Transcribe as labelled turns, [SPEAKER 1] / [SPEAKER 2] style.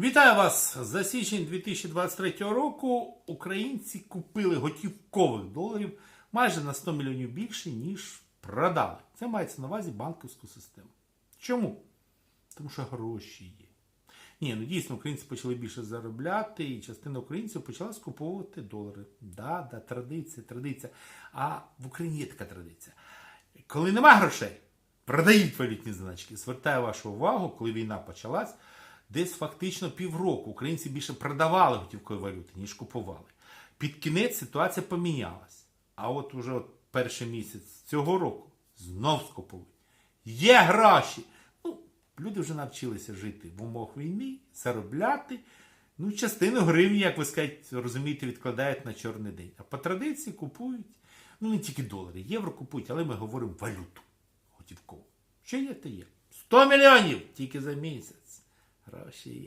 [SPEAKER 1] Вітаю вас! За січень 2023 року українці купили готівкових доларів майже на 100 мільйонів більше, ніж продали. Це мається на увазі банківську систему. Чому? Тому що гроші є. Ні, ну дійсно, українці почали більше заробляти, і частина українців почала скуповувати долари. Да, да, традиція, традиція. А в Україні є така традиція. Коли нема грошей, продають валютні значки. Звертаю вашу увагу, коли війна почалась, десь фактично півроку українці більше продавали готівкової валюти, ніж купували. Під кінець ситуація помінялась. А от уже от перший місяць цього року знов скуповують. Є гроші. Ну, люди вже навчилися жити в умовах війни, заробляти. Ну, частину гривні, як ви скажете, розумієте, відкладають на чорний день. А по традиції купують, ну не тільки долари, євро купують, але ми говоримо валюту готівкову. Що є, то є. 100 мільйонів тільки за місяць. Гроші є.